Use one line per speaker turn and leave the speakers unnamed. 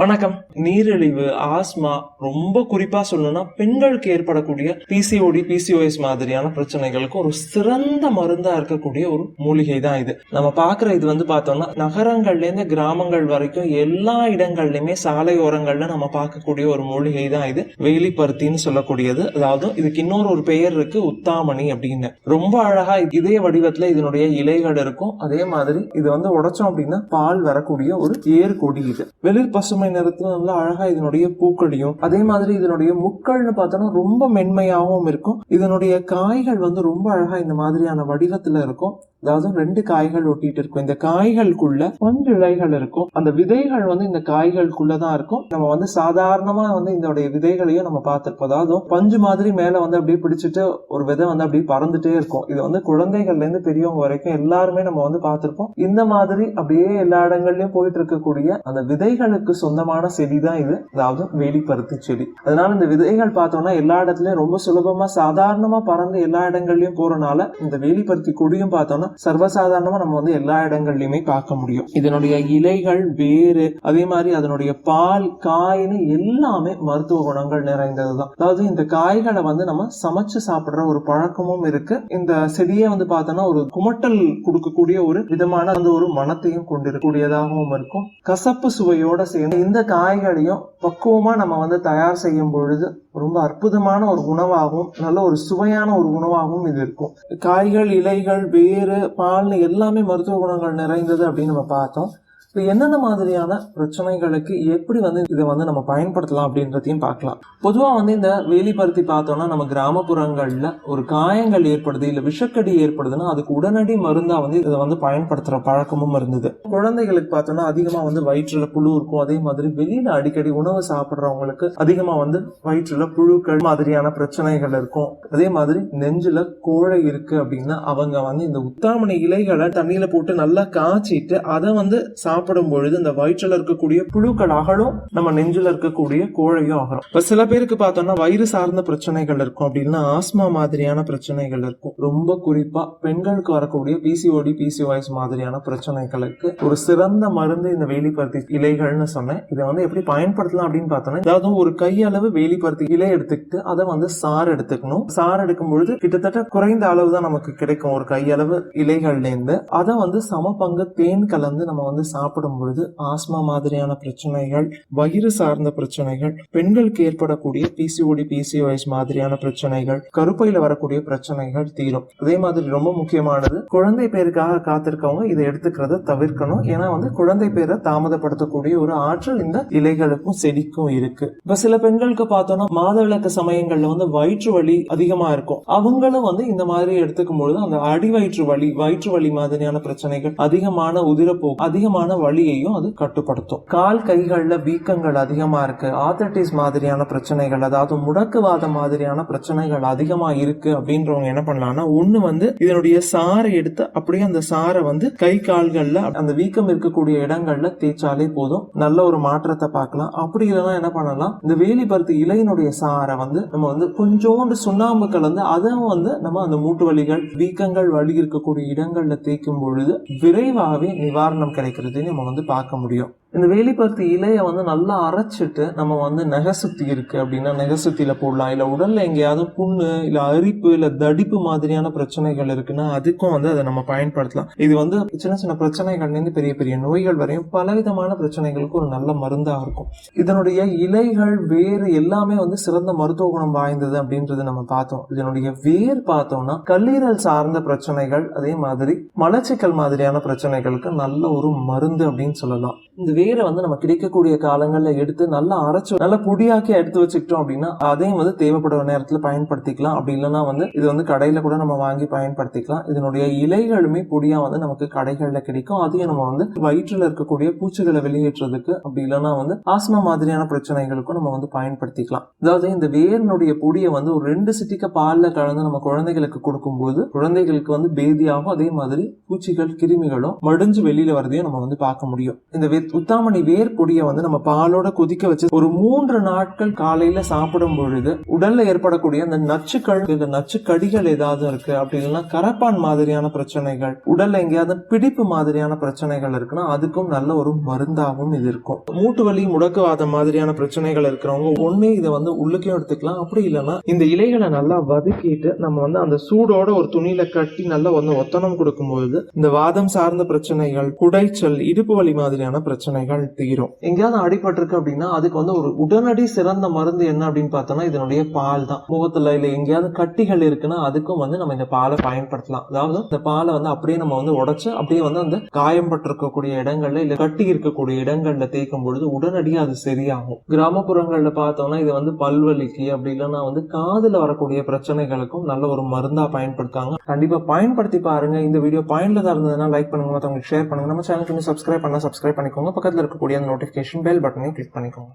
வணக்கம். நீரிழிவு ஆஸ்மா ரொம்ப குறிப்பா சொல்லணும்னா பெண்களுக்கு ஏற்படக்கூடிய பிசிஓடி பிசிஓஎஸ் மாதிரியான பிரச்சனைகளுக்கு ஒரு சிறந்த மருந்தா இருக்கக்கூடிய ஒரு மூலிகை தான் இது. நம்ம பாக்குற இது வந்து பார்த்தோம்னா நகரங்கள்ல இருந்து கிராமங்கள் வரைக்கும் எல்லா இடங்கள்லயுமே சாலையோரங்கள்ல நம்ம பார்க்கக்கூடிய ஒரு மூலிகை தான் இது. வேலிப்பருத்தின்னு சொல்லக்கூடியது. அதாவது இதுக்கு இன்னொரு ஒரு பெயர் இருக்கு உத்தாமணி அப்படின்னு. ரொம்ப அழகா இதே வடிவத்துல இதனுடைய இலைகள் இருக்கும். அதே மாதிரி இது வந்து உடைச்சோம் அப்படின்னா பால் வரக்கூடிய ஒரு ஏர் கொடி இது. வெளிர் பசுமை நிறத்துல நல்லா அழகா இதனுடைய பூக்களையும் அதே மாதிரி இதனுடைய முக்கள்னு பார்த்தோம்னா ரொம்ப மென்மையாகவும் இருக்கும். இதனுடைய காய்கள் வந்து ரொம்ப அழகா இந்த மாதிரியான வடிவத்துல இருக்கும். அதாவது ரெண்டு காய்கள் ஒட்டிட்டு இருக்கும். இந்த காய்களுக்குள்ள கொஞ்சம் இலைகள் இருக்கும். அந்த விதைகள் வந்து இந்த காய்களுக்குள்ளதான் இருக்கும். நம்ம வந்து சாதாரணமா வந்து இதோடைய விதைகளையும் நம்ம பார்த்திருப்போம். அதாவது பஞ்சு மாதிரி மேல வந்து அப்படியே பிடிச்சிட்டு ஒரு விதை வந்து அப்படியே பறந்துட்டே இருக்கும். இது வந்து குழந்தைகள்ல இருந்து பெரியவங்க வரைக்கும் எல்லாருமே நம்ம வந்து பார்த்திருப்போம். இந்த மாதிரி அப்படியே எல்லா இடங்கள்லயும் போயிட்டு இருக்கக்கூடிய அந்த விதைகளுக்கு சொந்த சொந்தமான செடி தான் இது. அதாவது வேலிப்பருத்தி செடி. அதனால இந்த விதைகள் பார்த்தோம்னா எல்லா இடத்துலயும் ரொம்ப சுலபமா சாதாரணமா பறந்து எல்லா இடங்கள்லயும் போறனால இந்த வேலிப்பருத்தி கொடியும் பார்த்தோம்னா சர்வசாதாரணமா நம்ம வந்து எல்லா இடங்கள்லயுமே பார்க்க முடியும். இதனுடைய இலைகள் வேறு அதே மாதிரி அதனுடைய பால் காய்னு எல்லாமே மருத்துவ குணங்கள் நிறைந்தது தான் அதாவது இந்த காய்களை வந்து நம்ம சமைச்சு சாப்பிடுற ஒரு பழக்கமும் இருக்கு. இந்த செடியை வந்து பார்த்தோம்னா ஒரு குமட்டல் கொடுக்கக்கூடிய ஒரு விதமான அந்த ஒரு மனத்தையும் கொண்டிருக்கக்கூடியதாகவும் இருக்கும். கசப்பு சுவையோட சேர்ந்து இந்த காய்களையும் பக்குவமாக நம்ம வந்து தயார் செய்யும் பொழுது ரொம்ப அற்புதமான ஒரு உணவாகவும் நல்ல ஒரு சுவையான ஒரு உணவாகவும் இது இருக்கும். காய்கள் இலைகள் வேறு பால் எல்லாமே மருத்துவ குணங்கள் நிறைந்தது அப்படின்னு நம்ம பார்த்தோம். இப்போ என்னென்ன மாதிரியான பிரச்சனைகளுக்கு எப்படி வந்து இதை வந்து நம்ம பயன்படுத்தலாம் அப்படின்றதையும் பார்க்கலாம். பொதுவாக வந்து இந்த வேலிப்பருத்தி பார்த்தோம்னா நம்ம கிராமப்புறங்களில் ஒரு காயங்கள் ஏற்படுது இல்லை விஷக்கடி ஏற்படுதுன்னா அதுக்கு உடனடி மருந்தாக வந்து இதை வந்து பயன்படுத்துகிற பழக்கமும் இருந்தது. குழந்தைகளுக்கு பார்த்தோம்னா அதிகமாக வந்து வயிற்றில் புழு இருக்கும். அதே மாதிரி வெளியில் அடிக்கடி உணவு சாப்பிட்றவங்களுக்கு அதிகமாக வந்து வயிற்றில் புழுக்கள் மாதிரியான பிரச்சனைகள் இருக்கும். அதே மாதிரி நெஞ்சில் கோழை இருக்கு அப்படின்னா அவங்க வந்து இந்த உத்தாமணி இலைகளை தண்ணியில் போட்டு நல்லா காய்ச்சிட்டு அதை வந்து சா சாப்பிடும் பொழுது இந்த வயிற்றுல இருக்கக்கூடிய புழுக்கள் அகலும் நம்ம நெஞ்சில் இருக்கக்கூடிய கோழையும் அகலும் இப்ப சில பேருக்கு பார்த்தோம்னா வயிறு சார்ந்த பிரச்சனைகள் இருக்கும் அப்படின்னா ஆஸ்மா மாதிரியான பிரச்சனைகள் இருக்கும். ரொம்ப குறிப்பா பெண்களுக்கு வரக்கூடிய பிசிஓடி பிசிஓஎஸ் மாதிரியான பிரச்சனைகளுக்கு ஒரு சிறந்த மருந்து இந்த வேலிப்பருத்தி இலைகள்னு சொன்னேன். இதை வந்து எப்படி பயன்படுத்தலாம் அப்படின்னு பார்த்தோம்னா அதாவது ஒரு கையளவு வேலிப்பருத்தி இலை எடுத்துக்கிட்டு அதை வந்து சாறு எடுத்துக்கணும். சாறு எடுக்கும் பொழுது கிட்டத்தட்ட குறைந்த அளவு தான் நமக்கு கிடைக்கும் ஒரு கையளவு இலைகள்லேருந்து. அதை வந்து சம பங்கு தேன் கலந்து நம்ம வந்து சாப்பிடும் பொழுது ஆஸ்மா மாதிரியான பிரச்சனைகள் வயிறு சார்ந்த பிரச்சனைகள் பெண்களுக்கு ஏற்படக்கூடிய பிசிஓடி பிசிஓஎஸ் மாதிரியான பிரச்சனைகள் கருப்பையில வரக்கூடிய பிரச்சனைகள் தீரும். அதே மாதிரி ரொம்ப முக்கியமானது குழந்தை பேருக்காக காத்திருக்கவங்க இதை எடுத்துக்கிறத தவிர்க்கணும். ஏன்னா வந்து குழந்தை பேரை தாமதப்படுத்தக்கூடிய ஒரு ஆற்றல் இந்த இலைகளுக்கும் செடிக்கும் இருக்கு. இப்ப சில பெண்களுக்கு பார்த்தோம்னா மாதவிளக்கு சமயங்கள்ல வந்து வயிற்று வலி அதிகமா இருக்கும். அவங்களும் வந்து இந்த மாதிரி எடுத்துக்கும் பொழுது அந்த அடி வயிற்று வலி வயிற்று வலி மாதிரியான பிரச்சனைகள் அதிகமான உதிரப்போக்கு அதிகமான வலியையும் அது கட்டுப்படுத்தும். கால் கைகளில் வீக்கங்கள் அதிகமாக இருக்கு. ஆத்தட்டிஸ் மாதிரியான பிரச்சனைகள் அதாவது முடக்குவாதம் மாதிரியான பிரச்சனைகள் அதிகமாக இருக்கு அப்படின்றவங்க என்ன பண்ணலாம்னா ஒன்று வந்து இதனுடைய சாறை எடுத்து அப்படியே அந்த சாறை வந்து கை கால்களில் அந்த வீக்கம் இருக்கக்கூடிய இடங்கள்ல தேய்ச்சாலே போதும். நல்ல ஒரு மாற்றத்தை பார்க்கலாம். அப்படி இல்லைன்னா என்ன பண்ணலாம்? இந்த வேலிப்பருத்தி இலையினுடைய சாறை வந்து நம்ம வந்து கொஞ்சோண்டு சுண்ணாம்பு கலந்து அதை வந்து நம்ம அந்த மூட்டு வலிகள் வீக்கங்கள் வலி இருக்கக்கூடிய இடங்கள்ல தேய்க்கும் பொழுது விரைவாகவே நிவாரணம் கிடைக்கிறது. நம்ம வந்து பார்க்க முடியும். இந்த வேலிப்பருத்தி இலையை வந்து நல்லா அரைச்சிட்டு நம்ம வந்து நகை சுத்தி இருக்கு அப்படின்னா நெகை சுத்தியில போடலாம். இல்லை உடல்ல எங்கேயாவது புண்ணு இல்லை அரிப்பு இல்லை தடிப்பு மாதிரியான பிரச்சனைகள் இருக்குன்னா அதுக்கும் வந்து அதை நம்ம பயன்படுத்தலாம். இது வந்து சின்ன சின்ன பிரச்சனைகள்லேருந்து பெரிய பெரிய நோய்கள் வரையும் பலவிதமான பிரச்சனைகளுக்கு ஒரு நல்ல மருந்தாக இருக்கும். இதனுடைய இலைகள் வேறு எல்லாமே வந்து சிறந்த மருத்துவ குணம் வாய்ந்தது அப்படின்றத நம்ம பார்த்தோம். இதனுடைய வேர் பார்த்தோம்னா கல்லீரல் சார்ந்த பிரச்சனைகள் அதே மாதிரி மலச்சிக்கல் மாதிரியான பிரச்சனைகளுக்கு நல்ல ஒரு மருந்து அப்படின்னு சொல்லலாம். இந்த வேரை வந்து நம்ம கிடைக்கக்கூடிய காலங்களில் எடுத்து நல்லா அரைச்சு நல்லா பொடியாக்கி எடுத்து வச்சுக்கிட்டோம் அப்படின்னா அதையும் வந்து தேவைப்படுற நேரத்தில் பயன்படுத்திக்கலாம். அப்படி இல்லைன்னா வந்து இது வந்து கடையில் கூட நம்ம வாங்கி பயன்படுத்திக்கலாம். இதனுடைய இலைகளுமே பொடியாக வந்து நமக்கு கடைகளில் கிடைக்கும். அதையும் நம்ம வந்து வயிற்றில் இருக்கக்கூடிய பூச்சிகளை வெளியேற்றுறதுக்கு அப்படி இல்லைன்னா வந்து ஆஸ்மா மாதிரியான பிரச்சனைகளுக்கும் நம்ம வந்து பயன்படுத்திக்கலாம். அதாவது இந்த வேரினுடைய பொடியை வந்து ஒரு ரெண்டு சிட்டிக்க பாலில் கலந்து நம்ம குழந்தைகளுக்கு கொடுக்கும்போது குழந்தைகளுக்கு வந்து பேதியாகும். அதே மாதிரி பூச்சிகள் கிருமிகளும் மடிஞ்சு வெளியில வரதையும் நம்ம வந்து பார்க்க முடியும். இந்த வே- முத்தாமணி வேர் பொடியை வந்து நம்ம பாலோட கொதிக்க வச்சு ஒரு மூன்று நாட்கள் காலையில சாப்பிடும் பொழுது உடல்ல ஏற்படக்கூடிய அந்த நச்சுக்கள் இந்த நச்சுக்கடிகள் ஏதாவது இருக்கு அப்படி இல்லைன்னா கரப்பான் மாதிரியான பிரச்சனைகள் உடல்ல எங்கேயாவது பிடிப்பு மாதிரியான பிரச்சனைகள் இருக்குன்னா அதுக்கும் நல்ல ஒரு மருந்தாகவும் இது இருக்கும். மூட்டு வலி முடக்குவாத மாதிரியான பிரச்சனைகள் இருக்கிறவங்க ஒண்ணே இதை வந்து உள்ளுக்கே எடுத்துக்கலாம். அப்படி இல்லைன்னா இந்த இலைகளை நல்லா வதக்கிட்டு நம்ம வந்து அந்த சூடோட ஒரு துணியில கட்டி நல்லா வந்து ஒத்தனம் கொடுக்கும்போது இந்த வாதம் சார்ந்த பிரச்சனைகள் குடைச்சல் இடுப்பு வலி மாதிரியான பிரச்சனை பிரச்சனைகள் தீரும் எங்கேயாவது அடிபட்டிருக்கு அப்படின்னா அதுக்கு வந்து ஒரு உடனடி சிறந்த மருந்து என்ன அப்படின்னு பார்த்தோம்னா இதனுடைய பால் தான். முகத்துல இல்ல எங்கேயாவது கட்டிகள் இருக்குன்னா அதுக்கும் வந்து நம்ம இந்த பாலை பயன்படுத்தலாம். அதாவது இந்த பாலை வந்து அப்படியே நம்ம வந்து உடச்சு அப்படியே வந்து அந்த காயம் பட்டிருக்கக்கூடிய இடங்கள்ல இல்ல கட்டி இருக்கக்கூடிய இடங்கள்ல தேய்க்கும் பொழுது உடனடியாக அது சரியாகும். கிராமப்புறங்கள்ல பார்த்தோம்னா இது வந்து பல்வலிக்கு அப்படி இல்லைன்னா வந்து காதுல வரக்கூடிய பிரச்சனைகளுக்கும் நல்ல ஒரு மருந்தா பயன்படுத்தாங்க. கண்டிப்பா பயன்படுத்தி பாருங்க. இந்த வீடியோ பயனுள்ளதா இருந்ததுன்னா லைக் பண்ணுங்க. மற்றவங்களுக்கு ஷேர் பண்ணுங்க. நம்ம சேனலுக்கு சப்ஸ்கிரைப் பண்ணா சப்ஸ்கிரைப் பண்ணிக்கோங்க. பக்கத்தில் இருக்கக்கூடிய அந்த நோட்டிபிகேஷன் பெல் பட்டனையும் கிளிக் பண்ணிக்கோங்க.